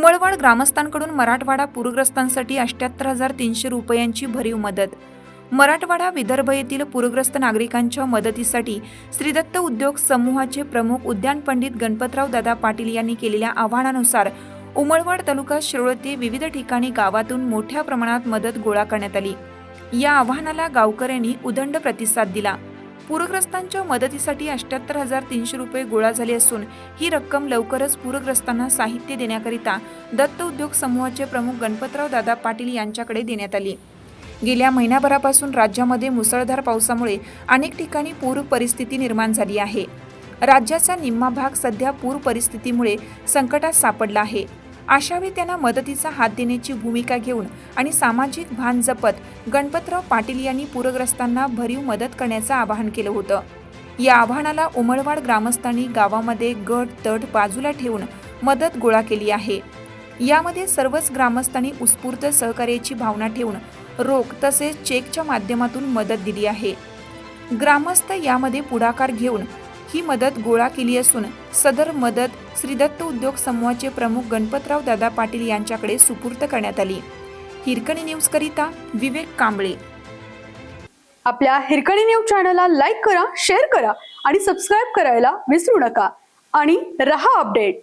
उमळवाड ग्रामस्थांकडून मराठवाडा पूरग्रस्तांसाठी अष्ट्याहत्तर हजार तीनशे रुपयांची भरीव मदत. मराठवाडा विदर्भ येथील पूरग्रस्त नागरिकांच्या मदतीसाठी श्रीदत्त उद्योग समूहाचे प्रमुख उद्यान पंडित गणपतराव दादा पाटील यांनी केलेल्या आव्हानानुसार उमळवाड तालुका शिरोळते विविध ठिकाणी गावातून मोठ्या प्रमाणात मदत गोळा करण्यात आली. या आव्हानाला गावकऱ्यांनी उदंड प्रतिसाद दिला. पूरग्रस्तांच्या मदतीसाठी अठ्याहत्तर हजार तीनशे रुपये गोळा झाले असून ही रक्कम लवकरच पूरग्रस्तांना साहित्य देण्याकरिता दत्त उद्योग समूहाचे प्रमुख गणपतराव दादा पाटील यांच्याकडे देण्यात आली. गेल्या महिन्याभरापासून राज्यामध्ये मुसळधार पावसामुळे अनेक ठिकाणी पूर परिस्थिती निर्माण झाली आहे. राज्याचा निम्मा भाग सध्या पूर परिस्थितीमुळे संकटात सापडला आहे. अशावेळी त्यांना मदतीचा हात देण्याची भूमिका घेऊन आणि सामाजिक भान जपत गणपतराव पाटील यांनी पूरग्रस्तांना भरीव मदत करण्याचं आवाहन केलं होतं. या आव्हानाला उमळवाड ग्रामस्थांनी गावामध्ये गट तट बाजूला ठेवून मदत गोळा केली आहे. यामध्ये सर्वच ग्रामस्थांनी उत्स्फूर्त सहकार्याची भावना ठेवून रोख तसेच चेकच्या माध्यमातून मदत दिली आहे. ग्रामस्थ यामध्ये पुढाकार घेऊन ही मदत गोळा केली असून सदर मदत श्रीदत्त उद्योग समूहाचे प्रमुख गणपतराव दादा पाटील यांच्याकडे सुपूर्द करण्यात आली. हिरकणी न्यूजकरिता विवेक कांबळे. आपल्या हिरकणी न्यूज चॅनलला लाईक करा शेअर करा आणि सबस्क्राईब करायला विसरू नका. आणि रहा अपडेट.